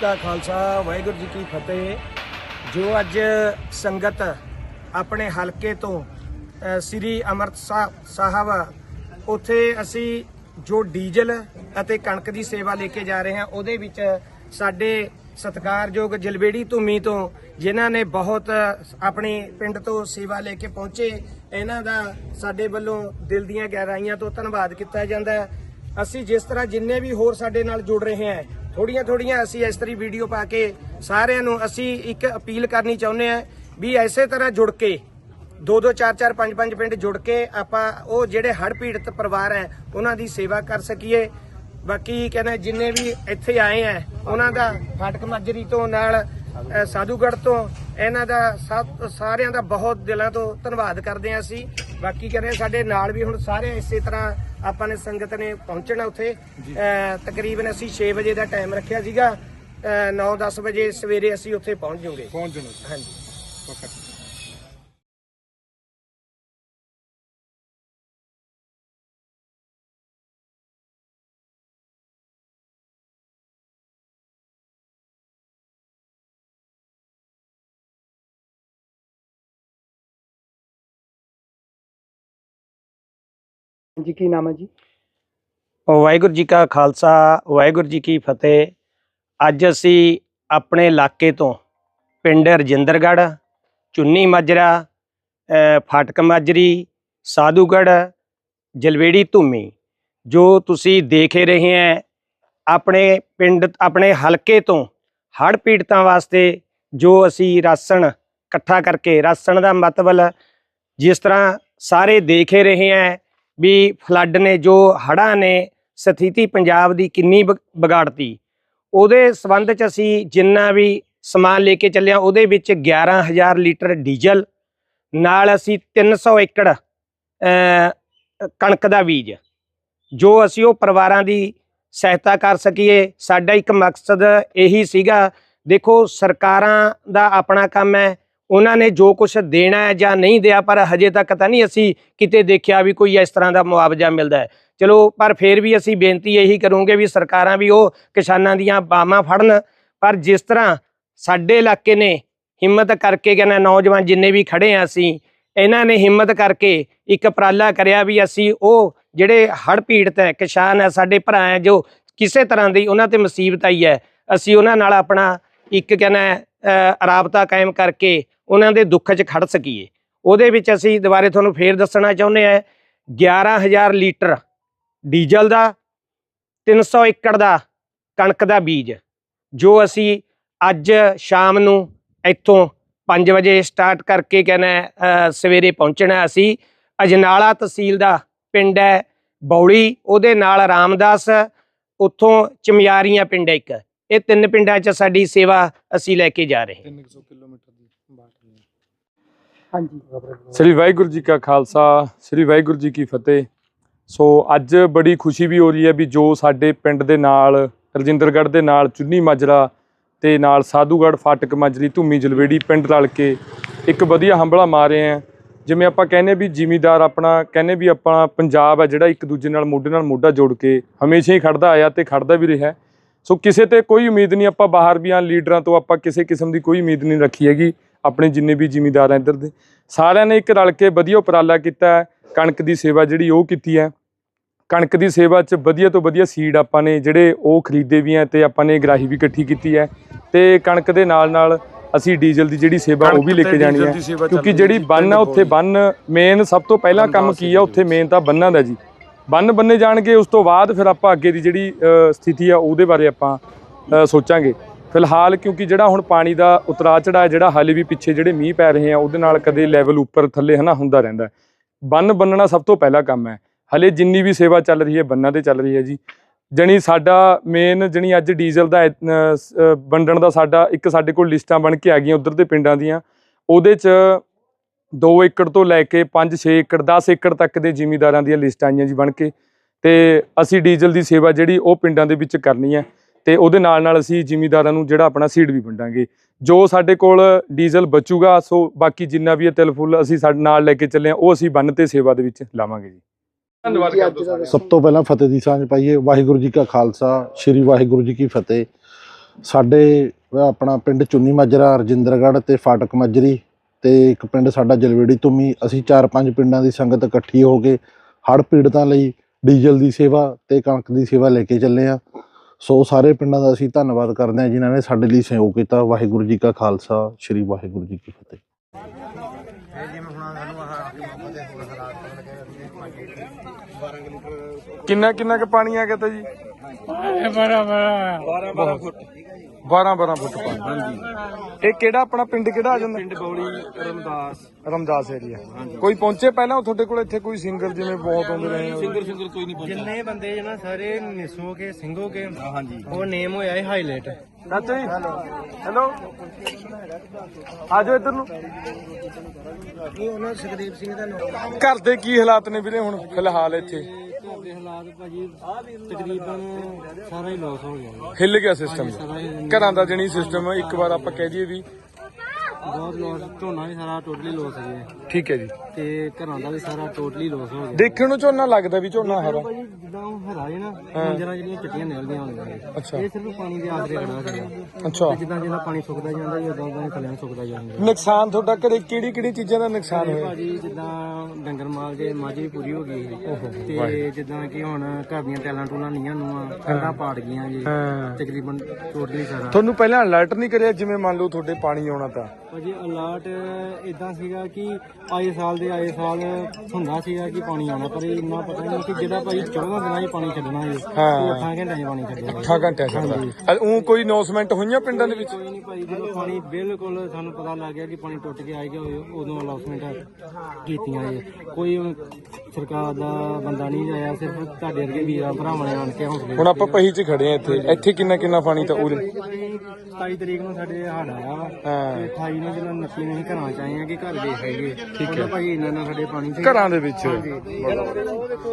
ਕਾ ਖਾਲਸਾ, ਵਾਹਿਗੁਰੂ ਜੀ ਕੀ ਫਤਿਹ। ਜੋ ਅੱਜ ਸੰਗਤ ਆਪਣੇ ਹਲਕੇ ਤੋਂ ਸ੍ਰੀ ਅੰਮ੍ਰਿਤਸਰ ਸਾਹਿਬ, ਉੱਥੇ ਅਸੀਂ ਜੋ ਡੀਜ਼ਲ ਅਤੇ ਕਣਕ ਦੀ ਸੇਵਾ ਲੈ ਕੇ ਜਾ ਰਹੇ ਹਾਂ, ਉਹਦੇ ਵਿੱਚ ਸਾਡੇ ਸਤਿਕਾਰਯੋਗ ਜਲਵੇੜੀ ਧੂਮੀ ਤੋਂ, ਜਿਨ੍ਹਾਂ ਨੇ ਬਹੁਤ ਆਪਣੇ ਪਿੰਡ ਤੋਂ ਸੇਵਾ ਲੈ ਕੇ ਪਹੁੰਚੇ, ਇਹਨਾਂ ਦਾ ਸਾਡੇ ਵੱਲੋਂ ਦਿਲ ਦੀਆਂ ਗਹਿਰਾਈਆਂ ਤੋਂ ਧੰਨਵਾਦ ਕੀਤਾ ਜਾਂਦਾ ਹੈ। ਅਸੀਂ ਜਿਸ ਤਰ੍ਹਾਂ ਜਿੰਨੇ ਵੀ ਹੋਰ ਸਾਡੇ ਨਾਲ ਜੁੜ ਰਹੇ ਹੈ ਥੋੜੀਆਂ ਥੋੜੀਆਂ ਅਸੀਂ ਇਸ ਤਰ੍ਹਾਂ ਵੀਡੀਓ ਪਾ ਕੇ ਸਾਰਿਆਂ ਨੂੰ ਅਸੀਂ ਇੱਕ ਅਪੀਲ ਕਰਨੀ ਚਾਹੁੰਦੇ ਹਾਂ ਵੀ ਐਸੇ ਤਰ੍ਹਾਂ ਜੁੜ ਕੇ ਦੋ ਦੋ ਚਾਰ ਚਾਰ ਪੰਜ ਪੰਜ ਪਿੰਡ ਜੁੜ ਕੇ ਆਪਾਂ ਉਹ ਜਿਹੜੇ ਹੜ੍ਹ ਪੀੜਤ ਪਰਿਵਾਰ ਹੈ ਉਹਨਾਂ ਦੀ ਸੇਵਾ ਕਰ ਸਕੀਏ। ਬਾਕੀ ਕਹਿੰਦੇ ਜਿੰਨੇ ਵੀ ਇੱਥੇ ਆਏ ਆ ਉਹਨਾਂ ਦਾ ਫਾਟਕ ਮਾਜਰੀ ਤੋਂ ਨਾਲ ਅ, ਸਾਧੂਗੜ੍ਹ ਤੋਂ ਇਹਨਾਂ ਦਾ ਸਭ ਸਾਰਿਆਂ ਦਾ ਬਹੁਤ ਦਿਲਾਂ ਤੋਂ ਧੰਨਵਾਦ ਕਰਦੇ ਹਾਂ ਅਸੀਂ। ਬਾਕੀ ਕਹਿੰਦੇ ਸਾਡੇ ਨਾਲ ਵੀ ਹੁਣ ਸਾਰੇ ਇਸੇ ਤਰ੍ਹਾਂ ਆਪਾਂ ਨੇ ਸੰਗਤ ਨੇ ਪਹੁੰਚਣਾ ਉੱਥੇ। ਤਕਰੀਬਨ ਅਸੀਂ 6 ਵਜੇ ਦਾ ਟਾਈਮ ਰੱਖਿਆ ਸੀਗਾ। 9-10 ਵਜੇ ਸਵੇਰੇ ਅਸੀਂ ਉੱਥੇ ਪਹੁੰਚ ਜਾਵਾਂਗੇ ਪਹੁੰਚ ਜਾਣਾ ਹਾਂਜੀ। ਪੱਕਾ। ਜੀ, ਕੀ ਨਾਮ ਹੈ ਜੀ? ਵਾਹਿਗੁਰੂ ਜੀ ਕਾ ਖਾਲਸਾ, ਵਾਹਿਗੁਰੂ ਜੀ ਕੀ ਫਤਿਹ। ਅੱਜ ਅਸੀਂ ਆਪਣੇ ਇਲਾਕੇ ਤੋਂ ਪਿੰਡ ਰਜਿੰਦਰਗੜ੍ਹ, ਚੁੰਨੀ ਮਾਜਰਾ ਫਾਟਕ ਮਾਜਰੀ, ਸਾਧੂਗੜ੍ਹ, ਜਲਵੇੜੀ ਧੂਮੀ, ਜੋ ਤੁਸੀਂ ਦੇਖ ਰਹੇ ਹੈ ਆਪਣੇ ਪਿੰਡ, ਆਪਣੇ ਹਲਕੇ ਤੋਂ ਹੜ੍ਹ ਪੀੜਤਾਂ ਵਾਸਤੇ, ਜੋ ਅਸੀਂ ਰਾਸ਼ਨ ਇਕੱਠਾ ਕਰਕੇ, ਰਾਸ਼ਨ ਦਾ ਮਤਲਬ ਜਿਸ ਤਰ੍ਹਾਂ ਸਾਰੇ ਦੇਖ ਹੀ ਰਹੇ ਹੈ ਵੀ ਫਲੱਡ ਨੇ ਜੋ ਹੜ੍ਹਾਂ ਨੇ ਸਥਿਤੀ ਪੰਜਾਬ ਦੀ ਕਿੰਨੀ ਵਿਗ- ਵਿਗਾੜਤੀ। ਉਹਦੇ ਸਬੰਧ ਚ ਅਸੀਂ ਜਿੰਨਾ ਵੀ ਸਮਾਨ ਲੈ ਕੇ ਚੱਲਿਆ ਉਹਦੇ ਵਿੱਚ 11000 ਲੀਟਰ ਡੀਜ਼ਲ, ਨਾਲ ਅਸੀਂ 300 ਏਕੜ ਕਣਕ ਦਾ ਬੀਜ, ਜੋ ਅਸੀਂ ਉਹ ਪਰਿਵਾਰਾਂ ਦੀ ਸਹਾਇਤਾ ਕਰ ਸਕੀਏ। ਸਾਡਾ ਇੱਕ ਮਕਸਦ ਇਹੀ ਸੀਗਾ, ਦੇਖੋ ਸਰਕਾਰਾਂ ਦਾ ਆਪਣਾ ਕੰਮ ਹੈ ਉਹਨਾਂ ਨੇ ਜੋ ਕੁਝ ਦੇਣਾ ਹੈ ਜਾਂ ਨਹੀਂ ਦਿਆ, ਪਰ ਹਜੇ ਤੱਕ ਤਾਂ ਨਹੀਂ ਅਸੀਂ ਕਿਤੇ ਦੇਖਿਆ ਵੀ ਕੋਈ ਇਸ ਤਰ੍ਹਾਂ ਦਾ ਮੁਆਵਜ਼ਾ ਮਿਲਦਾ ਹੈ। ਚਲੋ, ਪਰ ਫਿਰ ਵੀ ਅਸੀਂ ਬੇਨਤੀ ਇਹੀ ਕਰੂੰਗੇ ਵੀ ਸਰਕਾਰਾਂ ਵੀ ਉਹ ਕਿਸਾਨਾਂ ਦੀਆਂ ਬਾਹਾਂ ਫੜਨ। ਪਰ ਜਿਸ ਤਰ੍ਹਾਂ ਸਾਡੇ ਇਲਾਕੇ ਨੇ ਹਿੰਮਤ ਕਰਕੇ ਕਹਿੰਦਾ ਨੌਜਵਾਨ ਜਿੰਨੇ ਵੀ ਖੜੇ ਆ ਅਸੀਂ, ਇਹਨਾਂ ਨੇ ਹਿੰਮਤ ਕਰਕੇ ਇੱਕ ਉਪਰਾਲਾ ਕਰਿਆ ਵੀ ਅਸੀਂ ਉਹ ਜਿਹੜੇ ਹੜ੍ਹ ਪੀੜਤ ਹੈ, ਕਿਸਾਨ ਹੈ, ਸਾਡੇ ਭਰਾ ਹੈ, ਜੋ ਕਿਸੇ ਤਰ੍ਹਾਂ ਦੀ ਉਹਨਾਂ ਤੇ ਮੁਸੀਬਤ ਆਈ ਹੈ, ਅਸੀਂ ਉਹਨਾਂ ਨਾਲ ਆਪਣਾ ਇੱਕ ਕਹਿੰਦਾ ਰਾਬਤਾ ਕਾਇਮ ਕਰਕੇ ਉਹਨਾਂ ਦੇ ਦੁੱਖ 'ਚ ਖੜ ਸਕੀਏ। ਉਹਦੇ ਵਿੱਚ ਅਸੀਂ ਦੁਬਾਰੇ ਤੁਹਾਨੂੰ ਫੇਰ ਦੱਸਣਾ ਚਾਹੁੰਦੇ ਆ 11000 ਲੀਟਰ ਡੀਜ਼ਲ ਦਾ 300 ਏਕੜ ਦਾ ਕਣਕ ਦਾ ਬੀਜ, ਜੋ ਅਸੀਂ ਅੱਜ ਸ਼ਾਮ ਨੂੰ ਇੱਥੋਂ 5 ਵਜੇ ਸਟਾਰਟ ਕਰਕੇ ਕਹਿੰਦਾ ਸਵੇਰੇ ਪਹੁੰਚਣਾ ਅਸੀਂ। ਅਜਨਾਲਾ ਤਹਿਸੀਲ ਦਾ ਪਿੰਡ ਹੈ, ਬੌਲੀ, ਉਹਦੇ ਨਾਲ ਰਾਮਦਾਸ, ਉੱਥੋਂ ਚਮਿਆਰੀਆਂ ਪਿੰਡ ਹੈ ਇੱਕ। ਇਹ ਤਿੰਨ ਪਿੰਡਾਂ 'ਚ ਸਾਡੀ ਸੇਵਾ ਅਸੀਂ ਲੈ ਕੇ ਜਾ ਰਹੇ ਹਾਂ। 300 ਕਿਲੋਮੀਟਰ ਦੀ ਬਾਟ ਹਾਂਜੀ। ਸ੍ਰੀ ਵਾਹਿਗੁਰੂ ਜੀ ਕਾ ਖਾਲਸਾ ਸ੍ਰੀ ਵਾਹਿਗੁਰੂ ਜੀ ਕੀ ਫਤਿਹ। ਸੋ ਅੱਜ ਬੜੀ ਖੁਸ਼ੀ ਵੀ ਹੋ ਰਹੀ ਹੈ ਵੀ ਜੋ ਸਾਡੇ ਪਿੰਡ ਦੇ ਨਾਲ ਰਜਿੰਦਰਗੜ੍ਹ ਦੇ ਨਾਲ ਚੁੰਨੀ ਮਾਜਰਾ ਤੇ ਨਾਲ ਸਾਧੂਗੜ੍ਹ ਫਾਟਕ ਮਾਜਰੀ ਧੂਮੀ ਜਲਵੇੜੀ ਪਿੰਡ ਰਲ ਕੇ ਇੱਕ ਵਧੀਆ ਹੰਬਲਾ ਮਾਰੇ ਆ ਜਿਵੇਂ ਆਪਾਂ ਕਹਿੰਦੇ ਵੀ ਜ਼ਿਮੀਦਾਰ ਆਪਣਾ ਕਹਿੰਦੇ ਵੀ ਆਪਾਂ ਪੰਜਾਬ ਹੈ ਜਿਹੜਾ ਇੱਕ ਦੂਜੇ ਨਾਲ ਮੋਢੇ ਨਾਲ ਮੋਢਾ ਜੋੜ ਕੇ ਹਮੇਸ਼ਾ ਹੀ ਖੜਦਾ ਆਇਆ ਤੇ ਖੜਦਾ ਵੀ ਰਿਹਾ। ਸੋ ਕਿਸੇ ਤੇ ਕੋਈ ਉਮੀਦ ਨਹੀਂ ਆਪਾਂ ਬਾਹਰ ਵੀ ਆ ਲੀਡਰਾਂ ਤੋਂ ਆਪਾਂ ਕਿਸੇ ਕਿਸਮ ਦੀ ਕੋਈ ਉਮੀਦ ਨਹੀਂ ਰੱਖੀ ਹੈਗੀ ਆਪਣੇ ਜਿੰਨੇ ਵੀ ਜ਼ਿਮੀਦਾਰ ਆ ਇੱਧਰ ਦੇ। ਸਾਰਿਆਂ ਨੇ ਇੱਕ ਰਲ ਕੇ ਵਧੀਆ ਉਪਰਾਲਾ ਕੀਤਾ ਕਣਕ ਦੀ ਸੇਵਾ ਜਿਹੜੀ ਉਹ ਕੀਤੀ ਹੈ। ਕਣਕ ਦੀ ਸੇਵਾ 'ਚ ਵਧੀਆ ਤੋਂ ਵਧੀਆ ਸੀਡ ਆਪਾਂ ਨੇ ਜਿਹੜੇ ਉਹ ਖਰੀਦੇ ਵੀ ਆ ਤੇ ਆਪਾਂ ਨੇ ਗਰਾਹੀ ਵੀ ਇਕੱਠੀ ਕੀਤੀ ਹੈ। ਤੇ ਕਣਕ ਦੇ ਨਾਲ ਨਾਲ ਅਸੀਂ ਡੀਜ਼ਲ ਦੀ ਜਿਹੜੀ ਸੇਵਾ ਉਹ ਵੀ ਲੈ ਕੇ ਜਾਣੀ ਹੈ। ਕਿਉਂਕਿ ਜਿਹੜੀ ਬੰਨ ਆ ਉੱਥੇ ਬੰਨ ਮੇਨ ਸਭ ਤੋਂ ਪਹਿਲਾਂ ਕੰਮ ਕੀ ਆ ਉੱਥੇ ਮੇਨ ਤਾਂ ਬੰਨਾਂ ਦਾ ਜੀ। ਬੰਨ ਬੰਨੇ ਜਾਣਗੇ, ਉਸ ਤੋਂ ਬਾਅਦ ਫਿਰ ਆਪਾਂ ਅੱਗੇ ਦੀ ਜਿਹੜੀ ਸਥਿਤੀ ਆ, ਉਹਦੇ ਬਾਰੇ ਆਪਾਂ ਸੋਚਾਂਗੇ। ਫਿਲਹਾਲ ਕਿਉਂਕਿ ਜਿਹੜਾ ਹੁਣ ਪਾਣੀ ਦਾ ਉਤਰਾ ਚੜਾ ਜਿਹੜਾ ਹਾਲੇ ਵੀ ਪਿੱਛੇ ਜਿਹੜੇ ਮੀਂਹ ਪੈ ਰਹੇ ਆ, ਉਹਦੇ ਨਾਲ ਕਦੇ ਲੈਵਲ ਉੱਪਰ ਥੱਲੇ ਹਨਾ ਹੁੰਦਾ ਰਹਿੰਦਾ ਬੰਨ ਬੰਨਣਾ ਸਭ ਤੋਂ ਪਹਿਲਾ ਕੰਮ ਹੈ। ਹਲੇ ਜਿੰਨੀ ਵੀ ਸੇਵਾ ਚੱਲ ਰਹੀ ਹੈ, ਬੰਨਾਂ ਤੇ ਚੱਲ ਰਹੀ ਹੈ ਜੀ। ਜਣੀ ਸਾਡਾ ਮੇਨ ਜਣੀ ਅੱਜ ਡੀਜ਼ਲ ਦਾ ਵੰਡਣ ਦਾ ਸਾਡਾ, ਇੱਕ ਸਾਡੇ ਕੋਲ ਲਿਸਟਾਂ ਬਣ ਕੇ ਆ ਗਈਆਂ ਉਧਰ ਦੇ ਪਿੰਡਾਂ ਦੀਆਂ। ਉਹਦੇ 'ਚ 2 ਏਕੜ ਤੋਂ ਲੈ ਕੇ 5-6 ਏਕੜ 10 ਏਕੜ ਤੱਕ ਦੇ ਜ਼ਿਮੀਂਦਾਰਾਂ ਦੀਆਂ ਲਿਸਟਾਂ ਆਈਆਂ ਜੀ ਬਣ ਕੇ। ਤੇ ਅਸੀਂ ਡੀਜ਼ਲ ਦੀ ਸੇਵਾ ਜਿਹੜੀ ਉਹ ਪਿੰਡਾਂ ਦੇ ਵਿੱਚ ਕਰਨੀ ਹੈ ਤੇ ਉਹਦੇ ਨਾਲ ਨਾਲ ਅਸੀਂ ਜ਼ਿਮੀਂਦਾਰਾਂ ਨੂੰ ਜਿਹੜਾ ਆਪਣਾ ਸੀਡ ਵੀ ਵੰਡਾਂਗੇ। ਜੋ ਸਾਡੇ ਕੋਲ ਡੀਜ਼ਲ ਬਚੂਗਾ ਸੋ ਬਾਕੀ ਜਿੰਨਾ ਵੀ ਇਹ ਤਿਲ ਫੁੱਲ ਅਸੀਂ ਸਾਡੇ ਨਾਲ ਲੈ ਕੇ ਚੱਲੇ ਆ ਉਹ ਅਸੀਂ ਬੰਨ ਤੇ ਸੇਵਾ ਦੇ ਵਿੱਚ ਲਾਵਾਂਗੇ ਜੀ। ਧੰਨਵਾਦ ਕਰਦਾ ਸਭ ਤੋਂ ਪਹਿਲਾਂ ਫਤਿਹ ਦੀ ਸਾਂਝ ਪਾਈਏ। ਵਾਹਿਗੁਰੂ ਜੀ ਕਾ ਖਾਲਸਾ ਸ੍ਰੀ ਵਾਹਿਗੁਰੂ ਜੀ ਕੀ ਫਤਿਹ। ਸਾਡੇ ਆਪਣਾ ਪਿੰਡ ਚੁੰਨੀ ਮਾਜਰਾ ਰਜਿੰਦਰਗੜ੍ਹ ਤੇ ਫਾਟਕ ਮਾਜਰੀ ਤੇ ਇੱਕ ਪਿੰਡ ਸਾਡਾ ਜਲਵੇੜੀ ਤੁਮੀ ਅਸੀਂ ਚਾਰ ਪੰਜ ਪਿੰਡਾਂ ਦੀ ਸੰਗਤ ਇਕੱਠੀ ਹੋ ਕੇ ਹੜ੍ਹ ਪੀੜਤਾਂ ਲਈ ਡੀਜ਼ਲ ਦੀ ਸੇਵਾ ਤੇ ਕਣਕ ਦੀ ਸੇਵਾ ਲੈ ਕੇ ਚੱਲੇ ਆ ਸੋ ਸਾਰੇ ਪਿੰਡਾਂ ਦਾ ਅਸੀਂ ਧੰਨਵਾਦ ਕਰਦੇ ਹਾਂ ਜਿਨ੍ਹਾਂ ਨੇ ਸਾਡੇ ਲਈ ਸਹਿਯੋਗ ਕੀਤਾ। ਵਾਹਿਗੁਰੂ ਜੀ ਕਾ ਖਾਲਸਾ ਸ੍ਰੀ ਵਾਹਿਗੁਰੂ ਜੀ ਕੀ ਫਤਿਹ। ਕਿੰਨਾ ਕਿੰਨਾ ਕੁ ਪਾਣੀ ਆ ਗਿਆ ਤਾ ਜੀ? 12 12 ਫੁੱਟ। 12 12 ਫੁੱਟ ਪਾਣੀ ਹਾਂਜੀ। ਇਹ ਕਿਹੜਾ ਆਪਣਾ ਪਿੰਡ ਕਿਹੜਾ ਆ ਜਾਂਦਾ? ਪਿੰਡ ਬੌਲੀ ਰਮਦਾਸ। ਰਮਦਾਸ ਏਰੀਆ ਕੋਈ ਪਹੁੰਚੇ ਪਹਿਲਾਂ ਤੁਹਾਡੇ ਕੋਲ ਇੱਥੇ ਕੋਈ ਸਿੰਗਰ ਜਿਵੇਂ ਬਹੁਤ ਆਉਂਦੇ ਰਹੇ ਸਿੰਗਰ ਜਿੰਨੇ ਬੰਦੇ ਜਨਾ ਸਾਰੇ ਨਿਸੋ ਕੇ ਸਿੰਘੋ ਕੇ ਹਾਂਜੀ। ਉਹ ਨੇਮ ਹੋਇਆ ਹੈ ਹਾਈਲਾਈਟ ਚਾਚਾ ਜੀ। ਹੈਲੋ ਆ ਜਾਓ ਇੱਧਰ ਨੂੰ। ਇਹ ਉਹਨਾਂ ਸੁਖਦੀਪ ਸਿੰਘ ਦਾ ਨਾਮ। ਘਰ ਦੇ ਕੀ ਹਾਲਾਤ ਨੇ ਵੀਰੇ ਹੁਣ ਫਿਲਹਾਲ ਇੱਥੇ? ਦੇ ਹਾਲਾਤ ਭਾਜੀ ਤਕਰੀਬਨ ਸਾਰਾ ਹੀ ਲਾਸ ਹੋ ਗਿਆ ਹਿੱਲ ਗਿਆ ਸਿਸਟਮ ਘਰਾਂ ਦਾ ਜਣੀ ਸਿਸਟਮ ਇੱਕ ਵਾਰ ਆਪਾਂ ਕਹਿ ਦਈਏ ਵੀ ਬਹੁਤ ਲਾਸ ਝੋਨਾ ਵੀ ਸਾਰਾ ਟੋਟਲੀ ਲਾਸ ਹੋ ਗਿਆ। ਠੀਕ ਹੈ ਜੀ। ਤੇ ਘਰਾਂ ਦਾ ਵੀ ਸਾਰਾ ਟੋਟਲੀ ਲਾਸ ਹੋ ਗਿਆ। ਦੇਖਣ ਨੂੰ ਝੋਨਾ ਲੱਗਦਾ ਵੀ ਝੋਨਾ ਹਰਾ ਭਾਜੀ ਜਿੱਦਾਂ ਉਹ ਹਰਾ ਹੈ ਨਾ ਮੰਜਰਾਂ ਜਿਹੜੀਆਂ ਚਿੱਟੀਆਂ ਨਿਕਲਦੀਆਂ ਹੁੰਦੀਆਂ ਅੱਛਾ। ਇਹ ਸਿਰਫ ਪਾਣੀ ਦੇ ਆਸਰੇ ਖੜਾ ਸੀਗਾ ਅੱਛਾ। ਤੇ ਜਿੱਦਾਂ ਜਿੱਦਾਂ ਪਾਣੀ ਸੁੱਕਦਾ ਜਾਂਦਾ ਜੀ ਉਦਾਂ ਉਦਾਂ ਥੱਲੇ ਨੂੰ ਸੁੱਕਦਾ ਜਾਂਦਾ। ਨੁਕਸਾਨ ਤੁਹਾਡਾ ਘਰੇ ਕਿਹੜੀ ਕਿਹੜੀ ਚੀਜ਼ਾਂ ਦਾ ਨੁਕਸਾਨ ਹੋਇਆ? ਭਾਜੀ ਜਿੱਦਾਂ ਡੰਗਰ ਮਾਲ ਦੇ ਮੱਝ ਵੀ ਪੂਰੀ ਹੋ ਗਈ। ਤੇ ਜਿੱਦਾਂ ਕਿ ਹੁਣ ਘਰ ਦੀਆਂ ਟੈਲਾਂ ਟੂਲਾਂ ਨੀਆਂ ਨੂੰ ਕੰਧਾਂ ਪਾੜ ਗਈਆਂ ਜੀ। ਤਕਰੀਬਨ ਟੋਟਲੀ ਸਾਰਾ। ਤੁਹਾਨੂੰ ਪਹਿਲਾਂ ਅਲਰਟ ਨਹੀਂ ਕਰਿਆ ਜਿਵੇਂ ਮੰਨ ਲਓ ਤੁਹਾਡੇ ਪਾਣੀ ਆਉਣਾ ਤਾਂ? ਭਾਜੀ ਅਲਰਟ ਇਦਾਂ ਸੀਗਾ ਕਿ ਆਏ ਸਾਲ ਦੇ ਆਏ ਸਾਲ ਹੁੰਦਾ ਸੀਗਾ ਕਿ ਪਾਣੀ ਆਉਣਾ ਪਰ ਇੰਨਾ ਪਤਾ ਨਹੀਂ ਕਿ ਜਿਹੜਾ ਭਾਈ 14 ਦਿਨਾਂ 'ਚ ਪਾਣੀ ਛੱਡਣਾ ਹਾਂ। ਉਹ 8 ਘੰਟਿਆਂ 'ਚ ਪਾਣੀ ਛੱਡਣਾ 8 ਘੰਟਿਆਂ ਛੱਡਦਾ। ਉਹ ਕੋਈ ਅਨਾਉਂਸਮੈਂਟ ਹੋਈਆਂ ਪਿੰਡਾਂ ਦੇ ਵਿੱਚ? ਕੋਈ ਨਹੀਂ ਭਾਈ ਜਦੋਂ ਪਾਣੀ ਬਿਲਕੁਲ ਸਾਨੂੰ ਪਤਾ ਲੱਗ ਗਿਆ ਕਿ ਪਾਣੀ ਟੁੱਟ ਕੇ ਆਏਗਾ ਉਦੋਂ ਅਨਾਉਂਸਮੈਂਟ ਕੀਤੀਆਂ ਜੀ ਕੋਈ ਸਰਕਾਰ ਦਾ ਬੰਦਾ ਨਹੀਂ ਆਇਆ ਸਿਰਫ ਤੁਹਾਡੇ ਵਰਗੇ ਵੀਰਾਂ ਭਰਾਵਾਂ ਨੇ ਆਣ ਕੇ ਹੌਸਲੇ ਹੁਣ ਆਪਾਂ ਪਹੀ 'ਚ ਖੜੇ ਆ ਇੱਥੇ। ਇੱਥੇ ਕਿੰਨਾ ਕਿੰਨਾ ਪਾਣੀ ਤਾਂ ਉਰੇ? 27 ਤਰੀਕ ਨੂੰ ਸਾਡੇ ਹੜ ਆਇਆ। ਵਾ ਹਾਂ। ਤੇ 28 ਨੂੰ ਜਦੋਂ 29 ਨੂੰ ਅਸੀਂ ਘਰਾਂ ਚ ਆਏ ਆ ਕਿ ਘਰ ਦੇਖ ਆਈਏ ਠੀਕ ਹੈ। ਭਾਈ ਇਹਨਾਂ ਨਾਲ ਸਾਡੇ ਪਾਣੀ ਸੀ ਘਰਾਂ ਦੇ ਵਿੱਚ।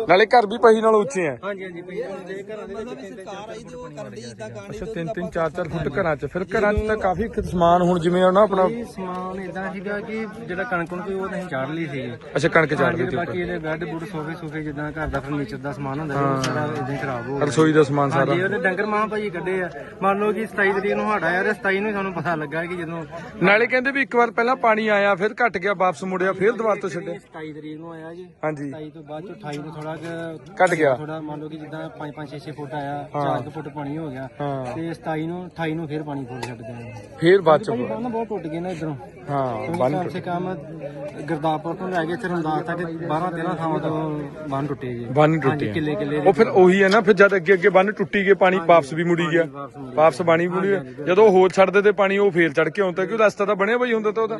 ਨਾਲੇ ਘਰ ਵੀ ਪਹੀ ਨਾਲ ਉੱਚੇ ਆ। ਹਾਂਜੀ ਹਾਂਜੀ ਭਾਈ ਦੇ ਘਰਾਂ ਦੇ ਵਿੱਚ ਚਾਰ ਆਈ ਤੇ ਉਹ ਕਰਦੇ ਇਦਾਂ ਅੱਛਾ 3 3 4 4 ਫੁੱਟ ਘਰਾਂ 'ਚ। ਫਿਰ ਘਰਾਂ 'ਚ ਤਾਂ ਕਾਫੀ ਸਮਾਨ ਹੁਣ ਜਿਵੇਂ ਨਾ ਆਪਣਾ ਸਮਾਨ ਇਦਾਂ ਸੀਗਾ ਕਿ ਜਿਹੜਾ ਕਣਕ ਨੂੰ ਕੋਈ ਉਹ ਨਹੀਂ ਚਾੜ ਲਈ ਸੀ ਅੱਛਾ ਕਣਕ ਚਾੜ ਹਾਂਜੀ ਦਿੱਤੀ ਬਾਕੀ ਇਹਦੇ ਬੈੱਡ ਬੁੱਡ ਸੋਫੇ ਸੋਫੇ ਜਿੱਦਾਂ ਘਰ ਦਾ ਫਰਨੀਚਰ ਦਾ ਸਮਾਨ ਹੁੰਦਾ ਸੀ ਸਾਰਾ ਇਦਾਂ ਖਰਾਬ ਹੋ ਗਿਆ। ਰਸੋਈ ਦਾ ਸਮਾਨ ਸਾਰਾ। ਹਾਂਜੀ ਉਹਦੇ ਡੰਗਰ ਮਾਂ ਭਾਜੀ ਕੱਢੇ ਆ। ਮੰਨ ਲਓ ਕਿ 27 ਤਰੀਕ ਨੂੰ ਹੜ ਤੇ 27 ਨੂੰ ਹੀ ਸਾਨੂੰ ਪਤਾ ਲੱਗਾ ਕਿ ਜਦੋਂ ਨਾਲੇ ਕਹਿੰਦੇ ਵੀ ਇੱਕ ਵਾਰ ਪਹਿਲਾਂ ਪਾਣੀ ਆਇਆ ਫਿਰ ਘਟ ਗਿਆ ਵਾਪਸ ਮੁੜਿਆ ਫਿਰ ਦੁਬਾਰਾ ਤੋਂ ਛੱਡਿਆ। 27 ਤਰੀਕ ਨੂੰ ਆਇਆ ਜੀ। ਹਾਂਜੀ। 27 ਤੋਂ ਬਾਅਦ ਚ 28 ਨੂੰ ਥੋੜਾ ਘਟ ਗਿਆ। ਥੋੜਾ ਮੰਨ ਲਓ ਕਿ ਜਿੱਦਾਂ 5 5 6 6 ਫੁੱਟ ਆਇਆ 4 ਫੁੱਟ ਪਾਣੀ ਹੋ ਗਿਆ। ਤੇ 27 ਨੂੰ 28 ਨੂੰ ਫਿਰ ਪਾਣੀ ਫੁੱਲ ਛੱਡ ਦਿਆ ਫਿਰ ਬਾਅਦ ਚ ਬੰਨ ਬਹੁਤ ਟੁੱਟ ਗਏ ਨਾ ਇਧਰੋਂ। ਹਾਂ ਬੰਨ ਕਮ ਸੇ ਕਮ ਗੁਰਦਾਸਪੁਰ ਤੋਂ ਲੈ ਕੇ ਚਰਨਦਾਸ ਤੱਕ 12 13 ਥਾਵਾਂ ਤੋਂ ਬੰਨ ਟੁੱਟੇ ਜੀ। ਬੰਨ ਟੁੱਟੇ ਕਿੱਲੇ ਕਿੱਲੇ ਉਹ ਫਿਰ ਉਹੀ ਹੈ ਨਾ ਫਿਰ ਜਦ ਅੱਗੇ ਅੱਗੇ ਬੰਨ ਟੁੱਟੀ ਗਏ ਪਾਣੀ ਵਾਪਸ ਵੀ ਮੁੜੀ ਗਿਆ। ਵਾਪਸ ਬਾਣੀ ਮੁੜੀ। ਜਦੋਂ ਹੋਰ ਛੱਡਦੇ ਤੇ ਪਾਣੀ ਉਹ ਫੇਰ ਚੜ ਕੇ ਆਉਂਦਾ ਕਿ ਰਸਤਾ ਤਾਂ ਬਣਿਆ ਬਈ ਹੁੰਦਾ ਤਾਂ ਉਹਦਾ?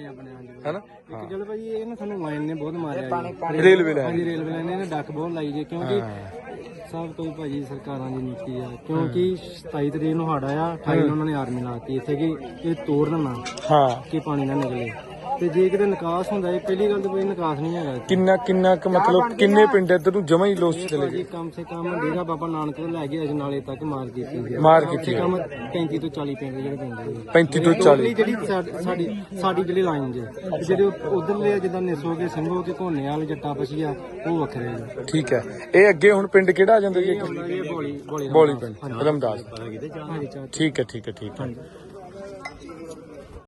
ਹੈਨਾ? ਇੱਕ ਚਲੋ ਭਾਜੀ ਇਹ ਨਾ ਸਾਨੂੰ ਲਾਈਨ ਨੇ ਬਹੁਤ ਮਾਰਿਆ ਜੀ। Railway line. ਹਾਂਜੀ ਰੇਲਵੇ ਲਾਈਨ ਨੇ ਡੱਕ ਬਹੁਤ ਲਾਈ ਜੇ ਕਿਉਂਕਿ ਸਭ ਤੋਂ ਭਾਜੀ ਸਰਕਾਰਾਂ ਦੀ ਨੀਤੀ ਆ। ਕਿਉਂਕਿ 27 ਤਰੀਕ ਨੂੰ ਹੜ ਆਇਆ 28 ਨੂੰ ਉਹਨਾਂ ਨੇ ਆਰਮੀ ਲਾਤੀ ਇੱਥੇ ਕਿ ਇਹ ਤੋੜਨ ਨਾ ਹਾਂ। ਕਿ ਪਾਣੀ ਨਾ ਨਿਕਲੇ। ਤੇ ਜੇ ਕਿਤੇ ਨਿਕਾਸ ਹੁੰਦਾ ਹੈ ਪਹਿਲੀ ਗੱਲ ਤਾਂ ਕੋਈ ਨਿਕਾਸ ਨਹੀਂ ਹੈਗਾ ਇੱਥੇ। ਕਿੰਨਾ ਕਿੰਨਾ ਕੁ ਮਤਲਬ ਕਿੰਨੇ ਪਿੰਡ ਇੱਧਰ ਨੂੰ ਜਮਾ ਹੀ ਲੋਸ ਚ ਚਲੇ ਗਏ? ਕਮ ਸੇ ਕਮ ਡੇਰਾ ਬਾਬਾ ਨਾਨਕ ਤੋਂ ਲੈ ਕੇ ਅਜਨਾਲੇ ਤੱਕ ਮਾਰ ਕੀਤੀ ਸੀ। ਮਾਰ ਕਮ ਕੀਤੀ ਸੇ ਕਮ 35 ਤੋਂ 40 ਪਿੰਡ ਜਿਹੜੇ ਪੈਂਦੇ ਆ 35 ਤੋਂ 40 Totally ਜਿਹੜੀ ਸਾਡ- ਸਾਡੀ ਸਾਡੀ ਜਿਹੜੀ ਲਾਈਨ ਜੇ ਤੇ ਜਿਹੜੇ ਉਧਰਲੇ ਜਿੱਦਾਂ ਨਿਸੋ ਕੇ ਸਿੰਘੋ ਕੇ ਘੋਨੇ ਵਾਲੇ ਜੱਟਾ ਪਛੀਆ ਉਹ ਵੱਖਰੇ ਜੀ ਠੀਕ ਹੈ। ਇਹ ਅੱਗੇ ਹੁਣ ਪਿੰਡ ਕਿਹੜਾ ਆ ਜਾਂਦਾ ਜੀ? ਇਹ ਬੋਲੀ ਬੋਲੀ ਬੋਲੀ ਪਿੰਡ ਰਮਦਾਸ। ਹਾਂਜੀ ਚਾਰ ਠੀਕ ਹੈ ਠੀਕ ਹੈ ਠੀਕ ਹੈ।